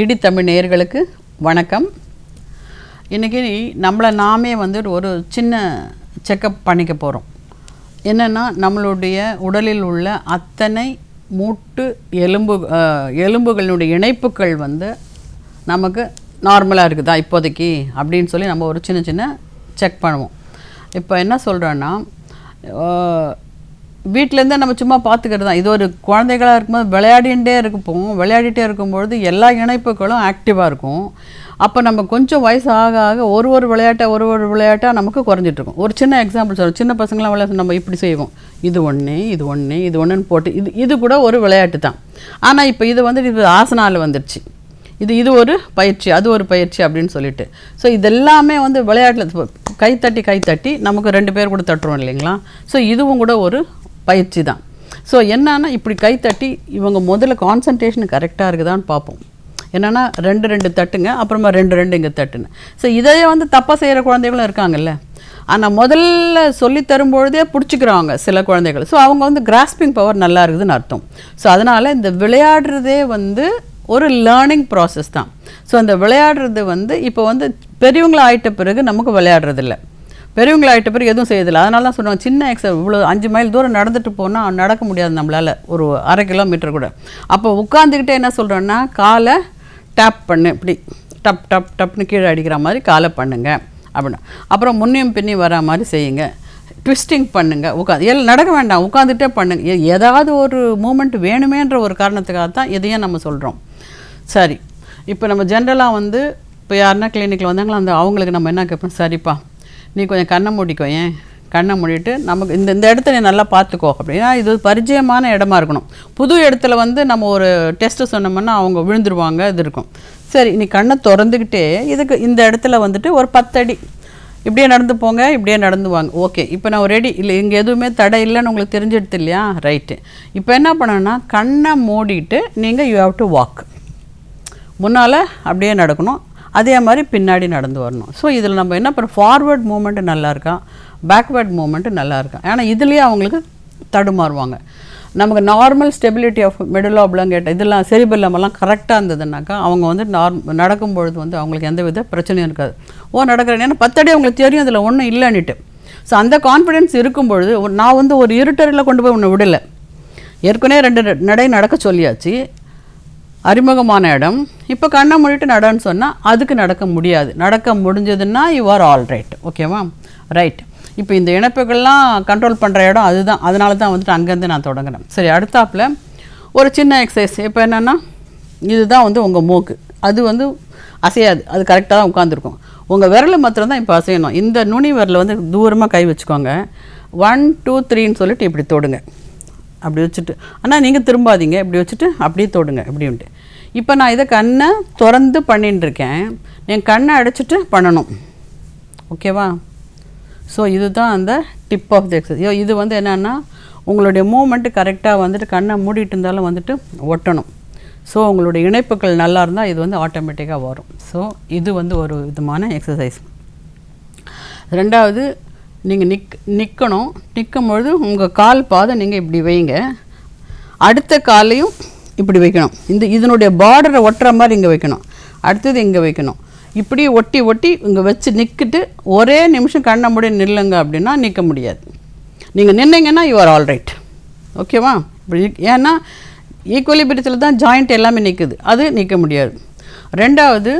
இடி தமிழ் நேயர்களுக்கு வணக்கம். இன்றைக்கி நம்மளை நாமே வந்து ஒரு சின்ன செக்கப் பண்ணிக்க போகிறோம் என்னென்னா நம்மளுடைய உடலில் உள்ள அத்தனை மூட்டு எலும்பு எலும்புகளினுடைய இணைப்புகள் வந்து நமக்கு நார்மலாக இருக்குதா இப்போதைக்கு அப்படின்னு சொல்லி நம்ம ஒரு சின்ன சின்ன செக் பண்ணுவோம். இப்போ என்ன சொல்கிறோன்னா வீட்டிலேருந்தே நம்ம சும்மா பார்த்துக்கிறது தான் இது ஒரு குழந்தைகளாக இருக்கும்போது விளையாடிகிட்டே இருப்போம் விளையாடிட்டே இருக்கும்பொழுது எல்லா இணைப்புகளும் ஆக்டிவாக இருக்கும். அப்போ நம்ம கொஞ்சம் வயசு ஆக ஆக ஒரு ஒரு விளையாட்டை ஒரு ஒரு விளையாட்டாக நமக்கு குறைஞ்சிட்ருக்கும். ஒரு சின்ன எக்ஸாம்பிள் சொல்கிறோம் சின்ன பசங்களாம் விளையாட்டு நம்ம இப்படி செய்வோம். இது ஒன்று இது ஒன்று இது ஒன்றுன்னு போட்டு இது இது கூட ஒரு விளையாட்டு தான். ஆனால் இப்போ இது வந்து இது ஆசனாவில் வந்துடுச்சு இது இது ஒரு பயிற்சி அது ஒரு பயிற்சி அப்படின்னு சொல்லிட்டு. ஸோ இதெல்லாமே வந்து விளையாட்டில் கை தட்டி கை தட்டி நமக்கு ரெண்டு பேர் கூட தட்டுறோம் இல்லைங்களா? ஸோ இதுவும் கூட ஒரு பயிற்சி தான். ஸோ என்னன்னா இப்படி கை தட்டி இவங்க முதல்ல கான்சன்ட்ரேஷன் கரெக்டாக இருக்குதான்னு பார்ப்போம். என்னென்னா ரெண்டு ரெண்டு தட்டுங்க அப்புறமா ரெண்டு ரெண்டு இங்கே தட்டுன்னு ஸோ இதையே வந்து தப்பாக செய்கிற குழந்தைகளும் இருக்காங்கல்ல. ஆனால் முதல்ல சொல்லி தரும்பொழுதே பிடிச்சிக்கிறாங்க சில குழந்தைகள். ஸோ அவங்க வந்து கிராஸ்பிங் பவர் நல்லா இருக்குதுன்னு அர்த்தம். ஸோ அதனால் இந்த விளையாடுறதே வந்து ஒரு லேர்னிங் ப்ராசஸ் தான். ஸோ அந்த விளையாடுறது வந்து இப்போ வந்து பெரியவங்களா ஆகிட்ட பிறகு நமக்கு விளையாடுறதில்ல. பெரியவங்களாகிட்ட பிறகு எதுவும் செய்யறதில்ல. அதனால தான் சொல்லுவாங்க சின்ன எக்ஸ இவ்வளோ அஞ்சு மைல் தூரம் நடந்துட்டு போனால் நடக்க முடியாது நம்மளால். ஒரு அரை கிலோமீட்டர் கூட. அப்போ உட்காந்துக்கிட்டே என்ன சொல்கிறோன்னா காலை டேப் பண்ணு. இப்படி டப் டப் டப்னு கீழே அடிக்கிற மாதிரி காலை பண்ணுங்க. அப்படின்னு. அப்புறம் முன்னையும் பின்னையும் வரா மாதிரி செய்யுங்க. ட்விஸ்டிங் பண்ணுங்க. உட்காந்து எல்லாம் நடக்க வேண்டாம். உட்காந்துட்டே பண்ணுங்க. ஏதாவது ஒரு மூமெண்ட் வேணுமேன்ற ஒரு காரணத்துக்காக தான் இதையும் நம்ம சொல்கிறோம் சரி. இப்போ நம்ம ஜென்ரலாக வந்து இப்போ யாருன்னா கிளினிக்கில் வந்தாங்களோ அந்த அவங்களுக்கு நம்ம என்ன கேட்போம்? சரிப்பா நீ கொஞ்சம் கண்ணை மூடிக்கோ ஏன்? கண்ணை மூடிட்டு நமக்கு இந்த இந்த இடத்த நீ நல்லா பார்த்துக்கோ அப்படின்னா இது பரிச்சயமான இடமா இருக்கணும். புது இடத்துல வந்து நம்ம ஒரு டெஸ்ட்டு சொன்னோம்னா அவங்க விழுந்துருவாங்க இது இருக்கும். சரி நீ கண்ணை திறந்துக்கிட்டே இதுக்கு இந்த இடத்துல வந்துட்டு ஒரு பத்தடி. இப்படியே நடந்து போங்க இப்படியே நடந்து வாங்க. ஓகே இப்போ நான் ரெடி இல்லை இங்கே எதுவுமே தடை இல்லைன்னு உங்களுக்கு தெரிஞ்சிடுது இல்லையா? ரைட்டு இப்போ என்ன பண்ணணும்னா கண்ணை மூடிட்டு நீங்கள் யூ ஹாவ் டு வாக் முன்னால் அப்படியே நடக்கணும். அதே மாதிரி பின்னாடி நடந்து வரணும். ஸோ இதில் நம்ம என்ன பண்ணுறோம் ஃபார்வேர்ட் மூமெண்ட்டு நல்லா இருக்கா? பேக்வேர்ட் மூமெண்ட்டு நல்லா இருக்கா? ஏன்னா இதுலேயே அவங்களுக்கு தடுமாறுவாங்க. நமக்கு நார்மல் ஸ்டெபிலிட்டி ஆஃப் மிடில் கேட்ட இதெல்லாம் செரிபெல்லமெல்லாம் கரெக்டாக இருந்ததுனாக்கா அவங்க வந்து நார்ம் நடக்கும்பொழுது வந்து அவங்களுக்கு எந்த வித பிரச்சனையும் இருக்காது. ஓ நடக்கிறேன் ஏன்னா பத்தடி அவங்களுக்கு தெரியும் அதில் ஒன்றும் இல்லைன்னுட்டு. ஸோ அந்த கான்ஃபிடென்ஸ் இருக்கும் பொழுது நான் வந்து ஒரு இருட்டரில் கொண்டு போய் ஒன்று விடலை. ஏற்கனவே ரெண்டு நடை நடக்க சொல்லியாச்சு. அறிமுகமான இடம். இப்போ கண்ணை மூடிட்டு நடன்னு சொன்னால் அதுக்கு நடக்க முடியாது. நடக்க முடிஞ்சதுன்னா யூ ஆர் ஆல் ரைட் ஓகேவா ரைட் இப்போ இந்த இணைப்புகள்லாம் கண்ட்ரோல் பண்ணுற இடம் அதுதான். அதனால தான் வந்துட்டு அங்கேருந்து நான் தொடங்கினேன் சரி அடுத்தாப்புல ஒரு சின்ன எக்ஸசைஸ் இப்போ என்னென்னா இதுதான் வந்து உங்கள் மூக்கு. அது வந்து அசையாது. அது கரெக்டாக தான் உட்காந்துருக்கும் உங்கள் விரல் மாத்திரம் தான் இப்போ அசையணும். இந்த நுனி விரலை வந்து தூரமாக கை வச்சுக்கோங்க. ஒன் டூ த்ரீன்னு சொல்லிட்டு இப்படி தொடுங்க. அப்படி வச்சுட்டு. ஆனால் நீங்கள் திரும்பாதீங்க. இப்படி வச்சுட்டு அப்படியே தொடுங்க. இப்படின்ட்டு. இப்போ நான் இதை கண்ணை திறந்து பண்ணிட்டுருக்கேன் என் கண்ணை அடைச்சிட்டு பண்ணணும். ஓகேவா? ஸோ இதுதான் அந்த டிப் ஆஃப் தி எக்ஸசைஸ் இது வந்து என்னென்னா உங்களுடைய மூமெண்ட்டு கரெக்டாக வந்துட்டு கண்ணை மூடிட்டு இருந்தாலும் வந்துட்டு ஒட்டணும். ஸோ உங்களுடைய இணைப்புகள் நல்லா இருந்தால் இது வந்து ஆட்டோமேட்டிக்காக வரும். ஸோ இது வந்து ஒரு விதமான எக்ஸசைஸ் ரெண்டாவது நீங்கள் நிக் நிற்கணும் நிற்கும் பொழுது உங்கள் கால் பாதம் நீங்கள் இப்படி வைங்க. அடுத்த காலையும் இப்படி வைக்கணும். இந்த இதனுடைய பார்டரை ஒட்டுற மாதிரி இங்கே வைக்கணும். அடுத்தது இங்கே வைக்கணும். இப்படி ஒட்டி ஒட்டி இங்கே வச்சு நிற்கிட்டு ஒரே நிமிஷம் கண்ணை முடிய நில்லுங்க அப்படின்னா நிற்க முடியாது. நீங்கள் நின்னீங்கன்னா யூ ஆர் ஆல் ரைட் ஓகேவா இப்படி ஏன்னா ஏன்னா ஈக்குவலிபிரியத்தில் தான் ஜாயிண்ட் எல்லாமே நிற்குது அது நிற்க முடியாது. ரெண்டாவது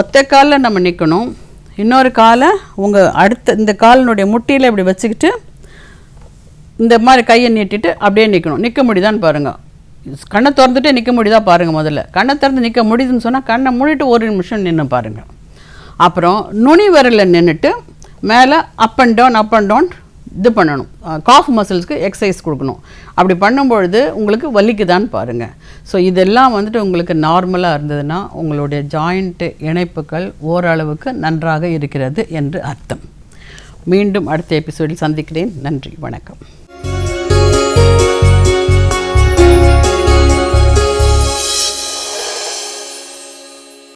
ஒத்த காலில் நம்ம நிற்கணும் இன்னொரு காலை உங்கள் அடுத்த இந்த காலினுடைய முட்டியில் இப்படி வச்சுக்கிட்டு இந்த மாதிரி கையை நீட்டிட்டு அப்படியே நிற்கணும் நிற்க முடியுதான்னு பாருங்கள் கண்ணை திறந்துட்டே நிற்க முடியுதா பாருங்கள் முதல்ல. கண்ணை திறந்து நிற்க முடியுதுன்னு சொன்னால் கண்ணை மூடிட்டு ஒரு நிமிஷம் நின்று பாருங்கள் அப்புறம் நுனி விரலில் நின்றுட்டு மேலே up and down up and down இது பண்ணணும். காஃப் மசில்ஸ்க்கு எக்ஸசைஸ் கொடுக்கணும். அப்படி பண்ணும்பொழுது உங்களுக்கு வலிக்குதான்னு பாருங்கள் ஸோ இதெல்லாம் வந்துட்டு உங்களுக்கு நார்மலாக இருந்ததுன்னா உங்களுடைய ஜாயிண்ட்டு இணைப்புகள் ஓரளவுக்கு நன்றாக இருக்கிறது என்று அர்த்தம். மீண்டும் அடுத்த எபிசோடில் சந்திக்கிறேன். நன்றி வணக்கம்.